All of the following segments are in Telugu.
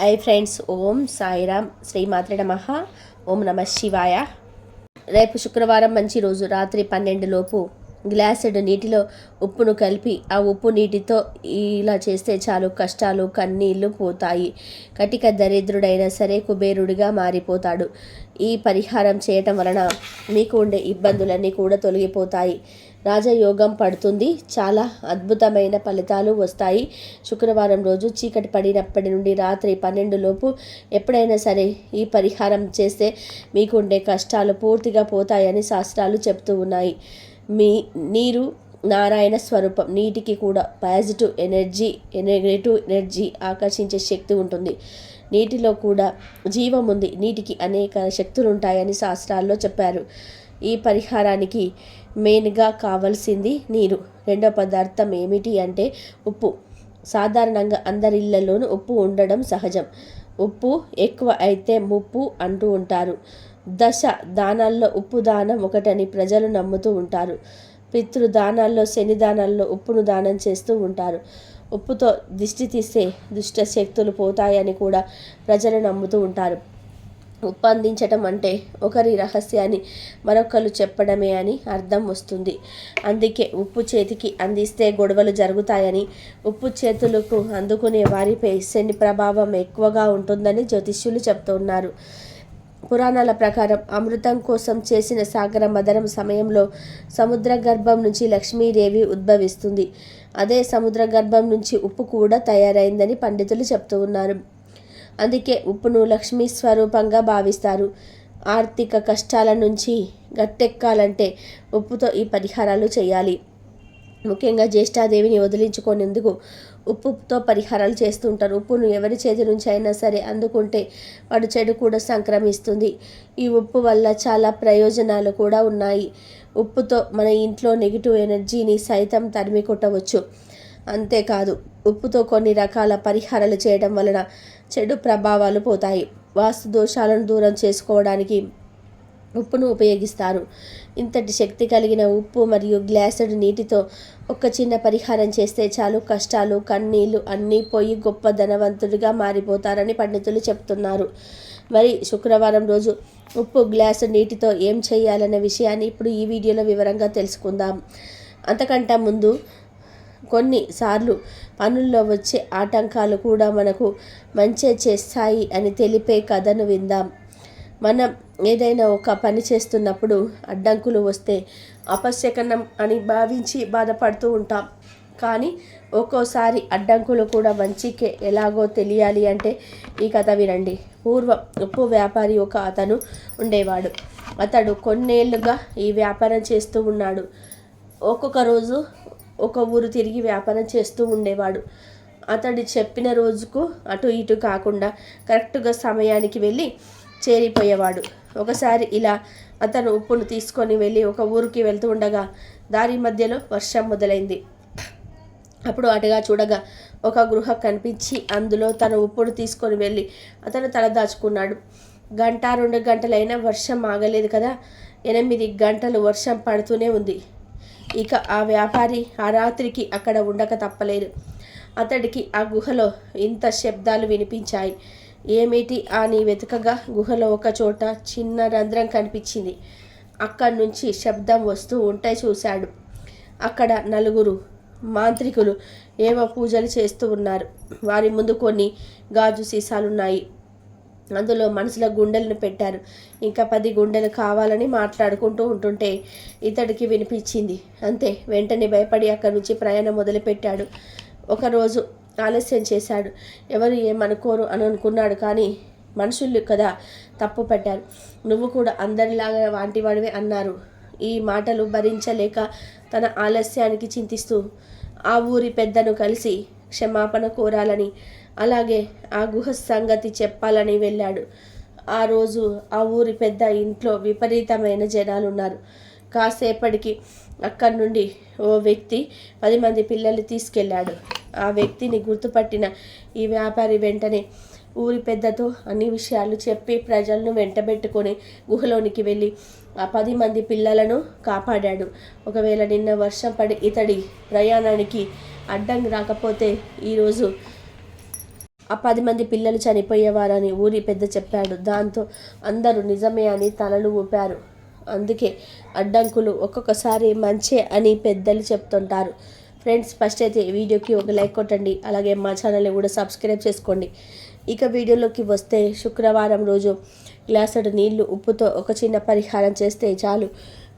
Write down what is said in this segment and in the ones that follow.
హై ఫ్రెండ్స్ ఓం సాయిరామ్ శ్రీమాత్రి నమ ఓం నమ శివాయ. రేపు శుక్రవారం మంచి రోజు రాత్రి పన్నెండు లోపు. గ్లాసుడు నీటిలో ఉప్పును కలిపి ఆ ఉప్పు నీటితో ఇలా చేస్తే చాలు కష్టాలు కన్నీళ్ళు పోతాయి. కటిక దరిద్రుడైనా సరే కుబేరుడిగా మారిపోతాడు. ఈ పరిహారం చేయటం వలన మీకు ఉండే ఇబ్బందులన్నీ కూడా తొలగిపోతాయి. రాజయోగం పడుతుంది. చాలా అద్భుతమైన ఫలితాలు వస్తాయి. శుక్రవారం రోజు చీకటి పడినప్పటి నుండి రాత్రి పన్నెండు లోపు ఎప్పుడైనా సరే ఈ పరిహారం చేస్తే మీకు ఉండే కష్టాలు పూర్తిగా పోతాయని శాస్త్రాలు చెప్తూ ఉన్నాయి. మీ నీరు నారాయణ స్వరూపం. నీటికి కూడా పాజిటివ్ ఎనర్జీ నెగటివ్ ఎనర్జీ ఆకర్షించే శక్తి ఉంటుంది. నీటిలో కూడా జీవం ఉంది. నీటికి అనేక శక్తులు ఉంటాయని శాస్త్రాల్లో చెప్పారు. ఈ పరిహారానికి మెయిన్గా కావాల్సింది నీరు. రెండో పదార్థం ఏమిటి అంటే ఉప్పు. సాధారణంగా అందరి ఇళ్ళలోనూ ఉప్పు ఉండడం సహజం. ఉప్పు ఎక్కువ అయితే ముప్పు అంటూ ఉంటారు. దశ దానాల్లో ఉప్పు దానం ఒకటని ప్రజలు నమ్ముతూ ఉంటారు. పితృదానాల్లో శని దానాల్లో ఉప్పును దానం చేస్తూ ఉంటారు. ఉప్పుతో దిష్టి తీస్తే దుష్ట శక్తులు పోతాయని కూడా ప్రజలు నమ్ముతూ ఉంటారు. ఉప్పు అందించటం అంటే ఒకరి రహస్యాన్ని మరొకరు చెప్పడమే అని అర్థం వస్తుంది. అందుకే ఉప్పు చేతికి అందిస్తే గొడవలు జరుగుతాయని ఉప్పు చేతులకు అందుకునే వారిపై శని ప్రభావం ఎక్కువగా ఉంటుందని జ్యోతిష్యులు చెప్తున్నారు. పురాణాల ప్రకారం అమృతం కోసం చేసిన సాగర మదనం సమయంలో సముద్ర గర్భం నుంచి లక్ష్మీదేవి ఉద్భవిస్తుంది. అదే సముద్ర గర్భం నుంచి ఉప్పు కూడా తయారైందని పండితులు చెప్తూ ఉన్నారు. అందుకే ఉప్పును లక్ష్మీ స్వరూపంగా భావిస్తారు. ఆర్థిక కష్టాల నుంచి గట్టెక్కాలంటే ఉప్పుతో ఈ పరిహారాలు చేయాలి. ముఖ్యంగా జ్యేష్ఠాదేవిని వదిలించుకునేందుకు ఉప్పుతో పరిహారాలు చేస్తుంటారు. ఉప్పును ఎవరి చేతి నుంచి అయినా సరే అందుకుంటే వాడు చెడు కూడా సంక్రమిస్తుంది. ఈ ఉప్పు వల్ల చాలా ప్రయోజనాలు కూడా ఉన్నాయి. ఉప్పుతో మన ఇంట్లో నెగిటివ్ ఎనర్జీని సైతం తరిమి కొట్టవచ్చు. అంతేకాదు ఉప్పుతో కొన్ని రకాల పరిహారాలు చేయడం వలన చెడు ప్రభావాలు పోతాయి. వాస్తు దోషాలను దూరం చేసుకోవడానికి ఉప్పును ఉపయోగిస్తారు. ఇంతటి శక్తి కలిగిన ఉప్పు మరియు గ్లాసుడ్ నీటితో ఒక చిన్న పరిహారం చేస్తే చాలు. కష్టాలు కన్నీళ్ళు అన్నీ పోయి గొప్ప ధనవంతుడిగా మారిపోతారని పండితులు చెప్తున్నారు. మరి శుక్రవారం రోజు ఉప్పు గ్లాసు నీటితో ఏం చేయాలనే విషయాన్ని ఇప్పుడు ఈ వీడియోలో వివరంగా తెలుసుకుందాం. అంతకంటే ముందు కొన్నిసార్లు పనుల్లో వచ్చే ఆటంకాలు కూడా మనకు మంచి చేస్తాయి అని తెలిపే కథను విందాం. మనం ఏదైనా ఒక పని చేస్తున్నప్పుడు అడ్డంకులు వస్తే అపశకనం అని భావించి బాధపడుతూ ఉంటాం. కానీ ఒక్కోసారి అడ్డంకులు కూడా మంచికే ఎలాగో తెలియాలి అంటే ఈ కథ వినండి. పూర్వం ఉప్పు వ్యాపారి ఒక అతను ఉండేవాడు. అతడు కొన్నేళ్ళుగా ఈ వ్యాపారం చేస్తూ ఉన్నాడు. ఒక్కొక్క రోజు ఒక ఊరు తిరిగి వ్యాపారం చేస్తూ ఉండేవాడు. అతడు చెప్పిన రోజుకు అటు ఇటు కాకుండా కరెక్ట్గా సమయానికి వెళ్ళి చేరిపోయేవాడు. ఒకసారి ఇలా అతను ఉప్పును తీసుకొని వెళ్ళి ఒక ఊరికి వెళ్తూ ఉండగా దారి మధ్యలో వర్షం మొదలైంది. అప్పుడు అటుగా చూడగా ఒక గృహ కనిపించి అందులో తన ఉప్పును తీసుకొని వెళ్ళి అతను తల దాచుకున్నాడు. గంట రెండు గంటలైనా వర్షం ఆగలేదు కదా? ఎనిమిది గంటలు వర్షం పడుతూనే ఉంది. ఇక ఆ వ్యాపారి ఆ రాత్రికి అక్కడ ఉండక తప్పలేదు. అతడికి ఆ గుహలో ఇంత శబ్దాలు వినిపించాయి. ఏమిటి అని వెతకగా గుహలో ఒక చోట చిన్న రంధ్రం కనిపించింది. అక్కడి నుంచి శబ్దం వస్తూ ఉంటే చూశాడు. అక్కడ నలుగురు మాంత్రికులు ఏవో పూజలు చేస్తూ ఉన్నారు. వారి ముందు కొన్ని గాజు సీసాలున్నాయి. అందులో మనసులో గుండెలను పెట్టారు. ఇంకా పది గుండెలు కావాలని మాట్లాడుకుంటూ ఉంటుంటే ఇతడికి వినిపించింది. అంతే వెంటనే భయపడి అక్కడి నుంచి ప్రయాణం మొదలుపెట్టాడు. ఒకరోజు ఆలస్యం చేశాడు. ఎవరు ఏమనుకోరు అని అనుకున్నాడు కానీ మనుషులు కదా తప్పు పెట్టారు నువ్వు కూడా అందరిలాగా వాంటివాడివే అన్నారు. ఈ మాటలు భరించలేక తన ఆలస్యానికి చింతిస్తూ ఆ ఊరి పెద్దను కలిసి క్షమాపణ కోరాలని అలాగే ఆ గుహ సంగతి చెప్పాలని వెళ్ళాడు. ఆ రోజు ఆ ఊరి పెద్ద ఇంట్లో విపరీతమైన జనాలు ఉన్నారు కాసేపటికి అక్కడి నుండి ఓ వ్యక్తి పది మంది పిల్లల్ని తీసుకెళ్ళాడు. ఆ వ్యక్తిని గుర్తుపట్టిన ఈ వ్యాపారి వెంటనే ఊరి పెద్దతో అన్ని విషయాలు చెప్పి ప్రజలను వెంటబెట్టుకొని గుహలోనికి వెళ్ళి ఆ పది మంది పిల్లలను కాపాడాడు. ఒకవేళ నిన్న వర్షం పడి ఇతడి ప్రయాణానికి అడ్డం రాకపోతే ఈరోజు ఆ పది మంది పిల్లలు చనిపోయేవారని ఊరి పెద్ద చెప్పాడు. దాంతో అందరూ నిజమే అని తలలు ఊపారు. అందుకే అడ్డంకులు ఒక్కొక్కసారి మంచే అని పెద్దలు చెప్తుంటారు. ఫ్రెండ్స్ ఫస్ట్ అయితే వీడియోకి ఒక లైక్ కొట్టండి. అలాగే మా ఛానల్ని కూడా సబ్స్క్రైబ్ చేసుకోండి. ఇక వీడియోలోకి వస్తే శుక్రవారం రోజు గ్లాసుడు నీళ్ళు ఉప్పుతో ఒక చిన్న పరిహారం చేస్తే చాలు.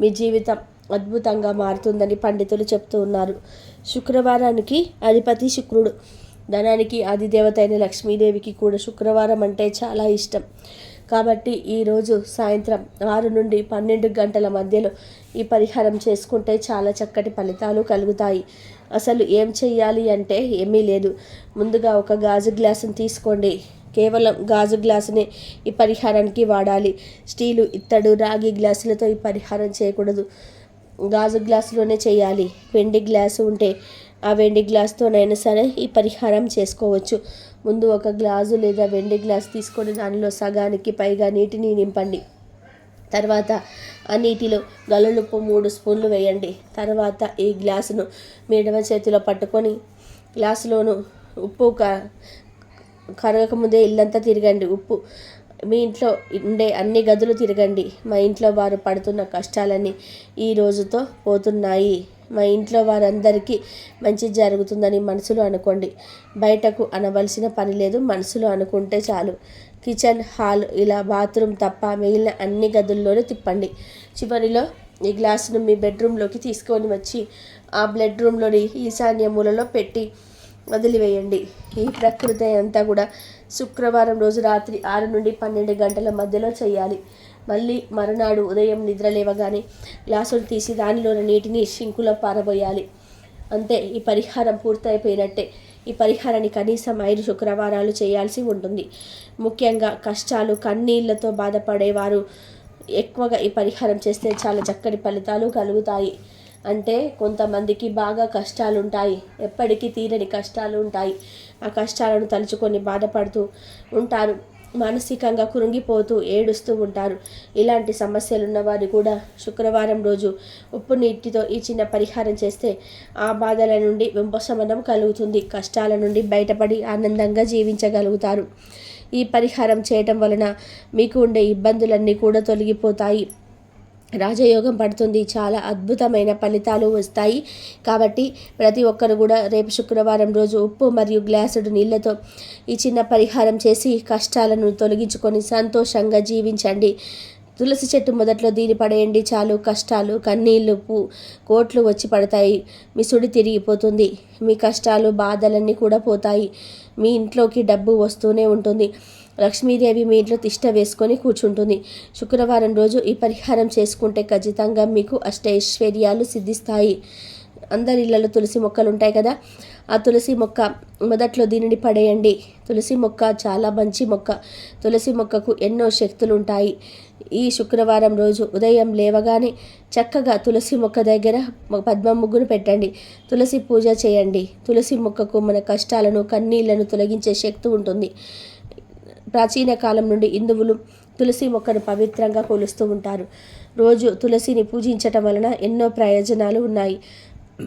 మీ జీవితం అద్భుతంగా మారుతుందని పండితులు చెప్తూ ఉన్నారు. శుక్రవారానికి అధిపతి శుక్రుడు. ధనానికి ఆదిదేవత అయిన లక్ష్మీదేవికి కూడా శుక్రవారం అంటే చాలా ఇష్టం. కాబట్టి ఈరోజు సాయంత్రం ఆరు నుండి పన్నెండు గంటల మధ్యలో ఈ పరిహారం చేసుకుంటే చాలా చక్కటి ఫలితాలు కలుగుతాయి. అసలు ఏం చెయ్యాలి అంటే ఏమీ లేదు. ముందుగా ఒక గాజు గ్లాసును తీసుకోండి. కేవలం గాజు గ్లాసునే ఈ పరిహారానికి వాడాలి. స్టీలు ఇత్తడు రాగి గ్లాసులతో ఈ పరిహారం చేయకూడదు. గాజు గ్లాసులోనే చేయాలి వెండి గ్లాసు ఉంటే ఆ వెండి గ్లాస్తోనైనా సరే ఈ పరిహారం చేసుకోవచ్చు. ముందు ఒక గ్లాసు లేదా వెండి గ్లాస్ తీసుకొని దానిలో సగానికి పైగా నీటిని నింపండి. తర్వాత ఆ నీటిలో గలలుప్పు మూడు స్పూన్లు వేయండి. తర్వాత ఈ గ్లాసును మీడవ చేతిలో పట్టుకొని గ్లాసులోను ఉప్పు క కరగకముందే ఇల్లంతా తిరగండి. ఉప్పు మీ ఇంట్లో ఉండే అన్ని గదులు తిరగండి. మా ఇంట్లో వారు పడుతున్న కష్టాలన్నీ ఈ రోజుతో పోతున్నాయి. మా ఇంట్లో వారందరికీ మంచి జరుగుతుందని మనసులో అనుకోండి. బయటకు అనవలసిన పని లేదు. మనసులో అనుకుంటే చాలు. కిచెన్ హాల్ ఇలా బాత్రూమ్ తప్ప మిగిలిన అన్ని గదుల్లోనే తిప్పండి. చివరిలో ఈ గ్లాసును మీ బెడ్రూమ్లోకి తీసుకొని వచ్చి ఆ బెడ్రూమ్లోని ఈశాన్య మూలలో పెట్టి వదిలివేయండి. ఈ ప్రకృతి అంతా కూడా శుక్రవారం రోజు రాత్రి ఆరు నుండి పన్నెండు గంటల మధ్యలో చేయాలి. మళ్ళీ మరునాడు ఉదయం నిద్ర లేవగానే గ్లాసులు తీసి దానిలోని నీటిని షింకులో పారబోయాలి. అంతే ఈ పరిహారం పూర్తయిపోయినట్టే. ఈ పరిహారాన్ని కనీసం ఐదు శుక్రవారాలు చేయాల్సి ఉంటుంది. ముఖ్యంగా కష్టాలు కన్నీళ్ళతో బాధపడేవారు ఎక్కువగా ఈ పరిహారం చేస్తే చాలా చక్కటి ఫలితాలు కలుగుతాయి. అంటే కొంతమందికి బాగా కష్టాలు ఉంటాయి ఎప్పటికీ తీరని కష్టాలు ఉంటాయి ఆ కష్టాలను తలుచుకొని బాధపడుతూ ఉంటారు. మానసికంగా కురుంగిపోతూ ఏడుస్తూ ఉంటారు. ఇలాంటి సమస్యలున్న వారు కూడా శుక్రవారం రోజు ఉప్పు నీటితో ఈ చిన్న పరిహారం చేస్తే ఆ బాధల నుండి వింపశమనం కలుగుతుంది. కష్టాల నుండి బయటపడి ఆనందంగా జీవించగలుగుతారు. ఈ పరిహారం చేయటం వలన మీకు ఉండే ఇబ్బందులన్నీ కూడా తొలగిపోతాయి. రాజయోగం పడుతుంది. చాలా అద్భుతమైన ఫలితాలు వస్తాయి. కాబట్టి ప్రతి ఒక్కరు కూడా రేపు శుక్రవారం రోజు ఉప్పు మరియు గ్లాసుడు నీళ్ళతో ఈ చిన్న పరిహారం చేసి కష్టాలను తొలగించుకొని సంతోషంగా జీవించండి. తులసి చెట్టు మొదట్లో దీని పడేయండి. చాలు కష్టాలు కన్నీళ్ళు కోట్లు వచ్చి పడతాయి. మీ సుడి తిరిగిపోతుంది. మీ కష్టాలు బాధలన్నీ కూడా పోతాయి. మీ ఇంట్లోకి డబ్బు వస్తూనే ఉంటుంది. లక్ష్మీదేవి మీ ఇంట్లో తిష్ట వేసుకొని కూర్చుంటుంది. శుక్రవారం రోజు ఈ పరిహారం చేసుకుంటే ఖచ్చితంగా మీకు అష్టైశ్వర్యాలు సిద్ధిస్తాయి. అందరి ఇళ్ళలో తులసి మొక్కలు ఉంటాయి కదా? ఆ తులసి మొక్క మొదట్లో దీనిని పడేయండి. తులసి మొక్క చాలా మంచి మొక్క. తులసి మొక్కకు ఎన్నో శక్తులు ఉంటాయి ఈ శుక్రవారం రోజు ఉదయం లేవగానే చక్కగా తులసి మొక్క దగ్గర పద్మ ముగ్గును పెట్టండి. తులసి పూజ చేయండి. తులసి మొక్కకు మన కష్టాలను కన్నీళ్ళను తొలగించే శక్తి ఉంటుంది. ప్రాచీన కాలం నుండి హిందువులు తులసి మొక్కను పవిత్రంగా కొలుస్తూ ఉంటారు. రోజు తులసిని పూజించటం వలన ఎన్నో ప్రయోజనాలు ఉన్నాయి.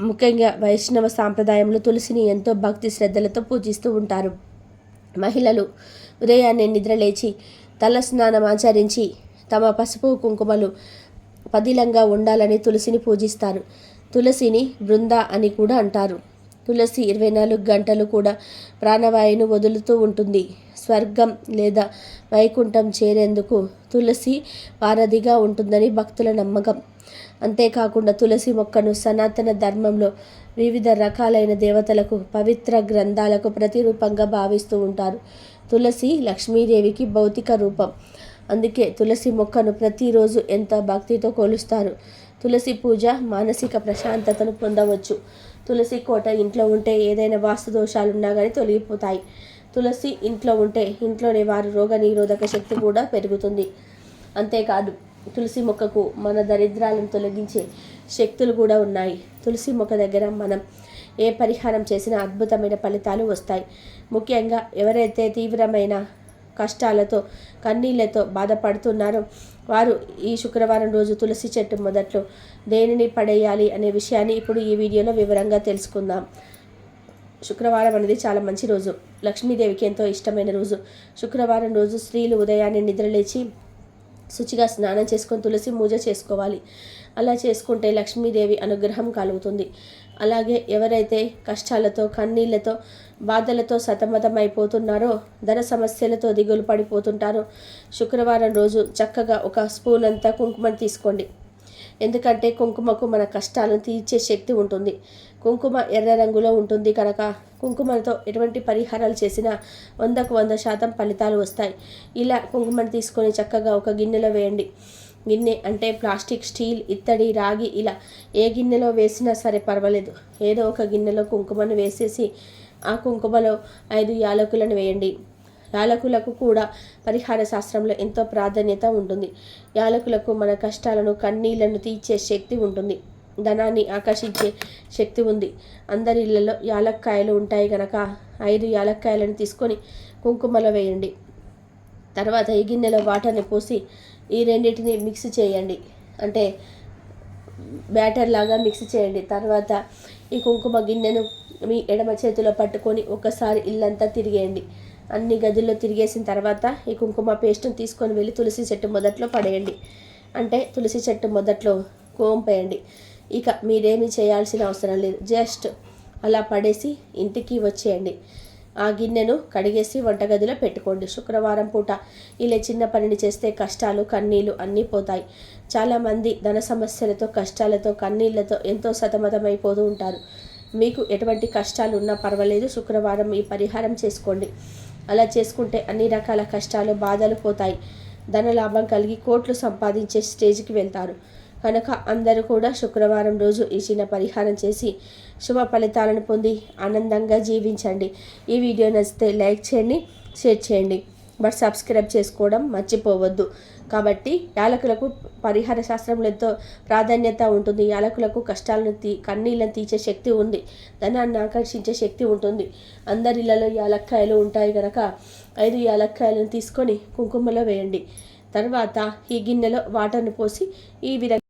ముఖ్యంగా వైష్ణవ సాంప్రదాయంలో తులసిని ఎంతో భక్తి శ్రద్ధలతో పూజిస్తూ ఉంటారు. మహిళలు ఉదయాన్నే నిద్రలేచి తల స్నానం ఆచరించి తమ పసుపు కుంకుమలు పదిలంగా ఉండాలని తులసిని పూజిస్తారు. తులసిని బృంద అని కూడా అంటారు. తులసి ఇరవై నాలుగు గంటలు కూడా ప్రాణవాయువును వదులుతూ ఉంటుంది. స్వర్గం లేదా వైకుంఠం చేరేందుకు తులసి వారధిగా ఉంటుందని భక్తుల నమ్మకం. అంతేకాకుండా తులసి మొక్కను సనాతన ధర్మంలో వివిధ రకాలైన దేవతలకు పవిత్ర గ్రంథాలకు ప్రతిరూపంగా భావిస్తూ ఉంటారు. తులసి లక్ష్మీదేవికి భౌతిక రూపం. అందుకే తులసి మొక్కను ప్రతిరోజు ఎంత భక్తితో కొలుస్తారు? తులసి పూజ మానసిక ప్రశాంతతను పొందవచ్చు. తులసి కోట ఇంట్లో ఉంటే ఏదైనా వాస్తు దోషాలున్నా కానీ తొలగిపోతాయి. తులసి ఇంట్లో ఉంటే ఇంట్లోనే వారి రోగ నిరోధక శక్తి కూడా పెరుగుతుంది. అంతేకాదు తులసి మొక్కకు మన దరిద్రాలను తొలగించే శక్తులు కూడా ఉన్నాయి. తులసి మొక్క దగ్గర మనం ఏ పరిహారం చేసినా అద్భుతమైన ఫలితాలు వస్తాయి. ముఖ్యంగా ఎవరైతే తీవ్రమైన కష్టాలతో కన్నీళ్ళతో బాధపడుతున్నారో వారు ఈ శుక్రవారం రోజు తులసి చెట్టు మొదట్లో దేనిని పడేయాలి అనే విషయాన్ని ఇప్పుడు ఈ వీడియోలో వివరంగా తెలుసుకుందాం. శుక్రవారం అనేది చాలా మంచి రోజు. లక్ష్మీదేవికి ఎంతో ఇష్టమైన రోజు. శుక్రవారం రోజు స్త్రీలు ఉదయాన్నే నిద్రలేచి శుచిగా స్నానం చేసుకొని తులసి పూజ చేసుకోవాలి. అలా చేసుకుంటే లక్ష్మీదేవి అనుగ్రహం కలుగుతుంది. అలాగే ఎవరైతే కష్టాలతో కన్నీళ్ళతో బాధలతో సతమతమైపోతున్నారో ధన సమస్యలతో దిగులు పడిపోతుంటారో. శుక్రవారం రోజు చక్కగా ఒక స్పూన్ అంతా కుంకుమని తీసుకోండి. ఎందుకంటే కుంకుమకు మన కష్టాలను తీర్చే శక్తి ఉంటుంది. కుంకుమ ఎర్ర రంగులో ఉంటుంది కనుక కుంకుమతో ఎటువంటి పరిహారాలు చేసినా వందకు వంద శాతం ఫలితాలు వస్తాయి. ఇలా కుంకుమను తీసుకొని చక్కగా ఒక గిన్నెలో వేయండి. గిన్నె అంటే ప్లాస్టిక్ స్టీల్ ఇత్తడి రాగి ఇలా ఏ గిన్నెలో వేసినా సరే పర్వాలేదు. ఏదో ఒక గిన్నెలో కుంకుమను వేసేసి ఆ కుంకుమలో ఐదు యాలకులను వేయండి. యాలకులకు కూడా పరిహార శాస్త్రంలో ఎంతో ప్రాధాన్యత ఉంటుంది. యాలకులకు మన కష్టాలను కన్నీళ్ళను తీర్చే శక్తి ఉంటుంది. ధనాన్ని ఆకర్షించే శక్తి ఉంది. అందరి ఇళ్ళలో యాలక్కాయలు ఉంటాయి కనుక ఐదు యాలక్కాయలను తీసుకొని కుంకుమలో వేయండి. తర్వాత ఈ గిన్నెలో వాటర్ని పోసి ఈ రెండింటిని మిక్స్ చేయండి. అంటే బ్యాటర్ లాగా మిక్స్ చేయండి. తర్వాత ఈ కుంకుమ గిన్నెను మీ ఎడమ చేతిలో పట్టుకొని ఒకసారి ఇల్లంతా తిరిగేయండి. అన్ని గదుల్లో తిరిగేసిన తర్వాత ఈ కుంకుమ పేస్ట్ని తీసుకొని వెళ్ళి తులసి చెట్టు మొదట్లో పడేయండి. అంటే తులసి చెట్టు మొదట్లో కోంపేయండి. ఇక మీరేమీ చేయాల్సిన అవసరం లేదు. జస్ట్ అలా పడేసి ఇంటికి వచ్చేయండి. ఆ గిన్నెను కడిగేసి వంటగదిలో పెట్టుకోండి. శుక్రవారం పూట ఇలా చిన్న పనిని చేస్తే కష్టాలు కన్నీళ్ళు అన్నీ పోతాయి. చాలామంది ధన సమస్యలతో కష్టాలతో కన్నీళ్ళతో ఎంతో సతమతమైపోతూ ఉంటారు. మీకు ఎటువంటి కష్టాలు ఉన్నా పర్వాలేదు శుక్రవారం ఈ పరిహారం చేసుకోండి. అలా చేసుకుంటే అన్ని రకాల కష్టాలు బాధలు పోతాయి. ధన లాభం కలిగి కోట్లు సంపాదించే స్టేజ్కి వెళ్తారు. కనుక అందరూ కూడా శుక్రవారం రోజు ఈ చిన్న పరిహారం చేసి శుభ ఫలితాలను పొంది ఆనందంగా జీవించండి. ఈ వీడియో నచ్చితే లైక్ చేయండి షేర్ చేయండి. బట్ సబ్స్క్రైబ్ చేసుకోవడం మర్చిపోవద్దు. కాబట్టి యాలకులకు పరిహార శాస్త్రంలో ఎంతో ప్రాధాన్యత ఉంటుంది. యాలకులకు కష్టాలను తీ కన్నీళ్ళను తీర్చే శక్తి ఉంది. ధనాన్ని ఆకర్షించే శక్తి ఉంటుంది. అందరిళ్ళలో యాలక్కాయలు ఉంటాయి కనుక ఐదు యాలక్కాయలను తీసుకొని కుంకుమలో వేయండి. తర్వాత ఈ గిన్నెలో వాటర్ను పోసి ఈ విధంగా